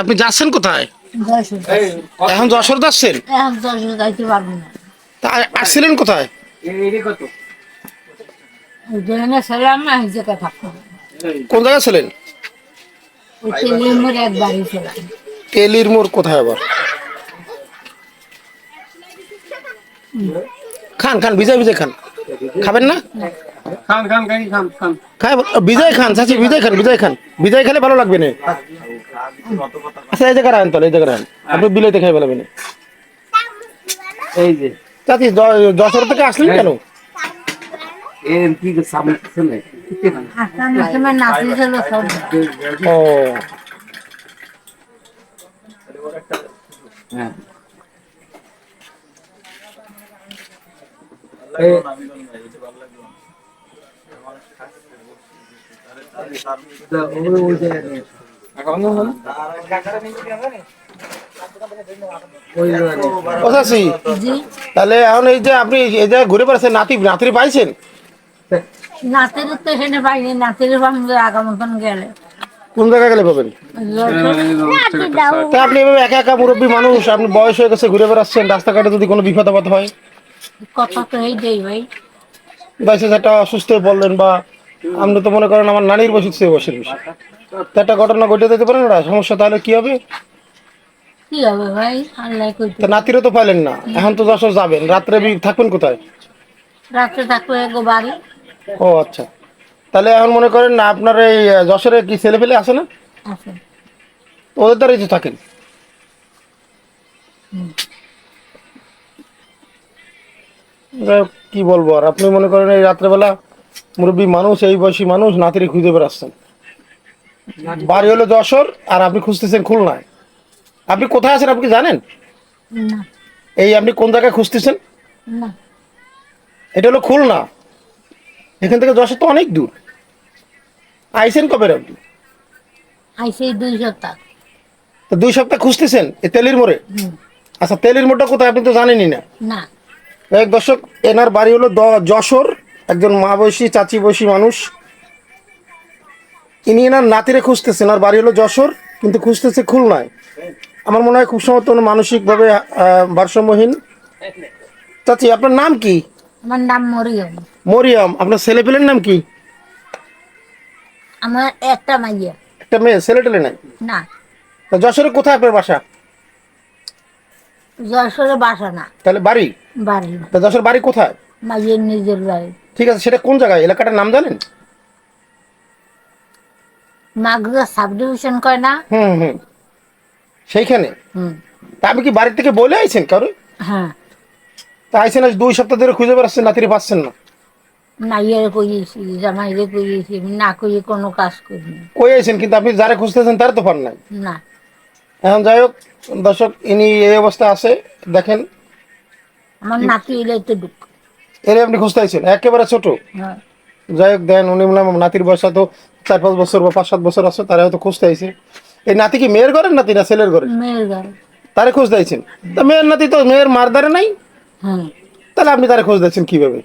আপনি যাচ্ছেন কোথায়? এখন যশোর যাচ্ছেন? আসছিলেন কোথায়? কোন জায়গায় ছিলেন? তেলির মোড় কোথায় আবার? খান খান বিজয় বিজয় খান। খাবেন না? খান খান খান খান। খান বিজয় খান চাচি বিজয় খান বিজয় খান। বিজয় খেলে ভালো লাগবে না। আচ্ছা এই জায়গায় রাখেন তাহলে এই জায়গায় রাখেন আপনি বিলেতে খাই ভালো না এই যে চাচি যশোর থেকে আসলেন কেন? ও। হ্যাঁ। ওই- ওই জায়গায় তাহলে এখন এই যে আপনি এই জায়গায় ঘুরে বেড়াচ্ছেন নাতি নাতির পাইছেন? নাচের তো এখানে পাইনি পাবো আগামতন গেলে। কোন জায়গায় গেলে পাবেন? তা আপনি এভাবে একা একা মুরব্বী মানুষ আপনি বয়স হয়ে গেছে ঘুরে বেড়াচ্ছেন রাস্তাঘাটে যদি কোনো বিপদ আপদ হয়? কথা তো এই দেই ভাই অসুস্থ হয়ে বললেন বা আপনি তো মনে করেন আমার নানির বসে বসে বসে একটা ঘটনা ঘটে যেতে পারে না সমস্যা তাহলে কি হবে? কি হবে ভাই? আল্লাহ কইতে তা নাতিরও তো পাইলেন না এখন তো যশোর যাবেন রাত্রে বি- থাকবেন কোথায়? রাত্রে থাকবে এগো বাড়ি। ও আচ্ছা। তাহলে এখন মনে করেন না আপনার এই যশোরে কি ছেলে পেলে আছে না? আছে। তো ওদের দ্বারাই তো থাকেন। কি বলব আর আপনি মনে করেন এই রাত্রেবেলা মুরব্বী মানুষ এই বয়সী মানুষ নাতিরে খুঁজে বেড়াচ্ছেন বাড়ি হলো যশোর আর আপনি খুঁজতেছেন খুলনায়। আপনি কোথায় আছেন আপনি জানেন? না। এই আপনি কোন জায়গায় খুঁজতেছেন? না। এটা হলো খুলনা। এখান থেকে যশোর তো অনেক দূর। আইসেন কবে আপনি? আইসে দুই সপ্তাহ। তো দুই সপ্তাহ খুঁজতেছেন এই তেলির মোড়ে? আচ্ছা তেলির মোড়টা কোথায় আপনি তো জানেনই না। না। এক দর্শক এনার বাড়ি হলো যশোর। একজন মা বয়সী চাচি বয়সী মানুষ। ইনি এনার নাতিরে খুঁজতেছেন আর বাড়ি হলো যশোর কিন্তু খুঁজতেছে খুলনায়। আমার মনে হয় খুব সমর্থ মানসিকভাবে ভারসাম্যহীন। চাচি আপনার নাম কি? আমার নাম মরিয়ম। মরিয়ম আপনার ছেলে পেলের নাম কি? আমার একটা মাইয়া। একটা মেয়ে ছেলে টেলে নাই? না। যশোরে কোথায় আপনার বাসা? যশোরে বাসা না। তাহলে বাড়ি? বাড়ি। যশোর বাড়ি কোথায়? মাইয়ের নিজের বাড়ি। ঠিক আছে সেটা কোন জায়গায়? এলাকাটার নাম জানেন? মাগুরা সাব ডিভিশন কয় না? হুম হুম। সেইখানে? হুম। তা আপনি কি বাড়ি থেকে বলে আইছেন কারও হ্যাঁ। তা আইছেন আজ দুই সপ্তাহ ধরে খুঁজে বেড়াচ্ছেন নাতিরে পাচ্ছেন না। মাইয়ের কইয়েছি জামাইরে কইয়েছি আমি না কইয়ে কোনো কাজ করি কই আইছেন? কিন্তু আপনি যারা খুঁজতেছেন তার তো পান নাই। না। এখন যাই হোক দর্শক ইনি এই অবস্থা আছে দেখেন। আমার নাতি এলে তো দুঃখ। এর আপনি খুঁজতে আইছেন একেবারে ছোট। হ্যাঁ। যাই হোক দেন উনি হয় নাতির বয়স তো চার পাঁচ বছর বা পাঁচ সাত বছর আছে তারা হয়তো খুঁজতে আইছে। এই নাতি কি মেয়ের ঘরের নাতি না ছেলের ঘরে তারে খুঁজতে আইছেন? তা মেয়ের নাতি তো মেয়ের মার মারদারে নাই। হ্যাঁ। তাহলে আপনি তারে কীভাবে?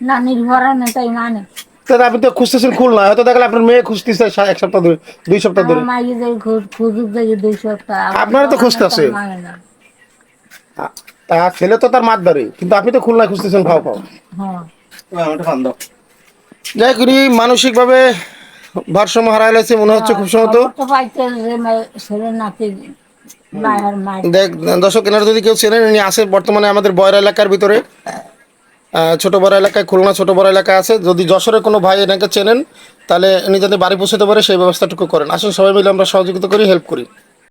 না তাই মানে। তাহলে আপনি তো খুঁজতেছেন খুলনা হয়তো দেখলে আপনার মেয়ে খুঁজতেছে এক সপ্তাহ ধরে দুই সপ্তাহ ধরে। আমার মাইয়ে যাই খুঁজুক যাই দুই সপ্তাহ আপনারা তো খুঁজতাছে। মানে তা ছেলে তো তার মারদারে কিন্তু আপনি তো খুলনায় খুঁজতেছেন ভাও ভাও। হ্যাঁ। যাই করি মানসিকভাবে ভারসাম্য হারাই লাগছে মনে হচ্ছে খুব সম্ভবত। দেখ দর্শক এনারা যদি কেউ চেনেন ইনি আছে বর্তমানে আমাদের বয়রা এলাকার ভিতরে। ছোট বড় এলাকায় খুলনা ছোট বড় এলাকায় আছে। যদি যশোরের কোনো ভাই এনাকে চেনেন তাহলে ইনি যাতে বাড়ি পৌঁছতে পারে সেই ব্যবস্থাটুকু করেন। আসুন সবাই মিলে আমরা সহযোগিতা করি হেল্প করি।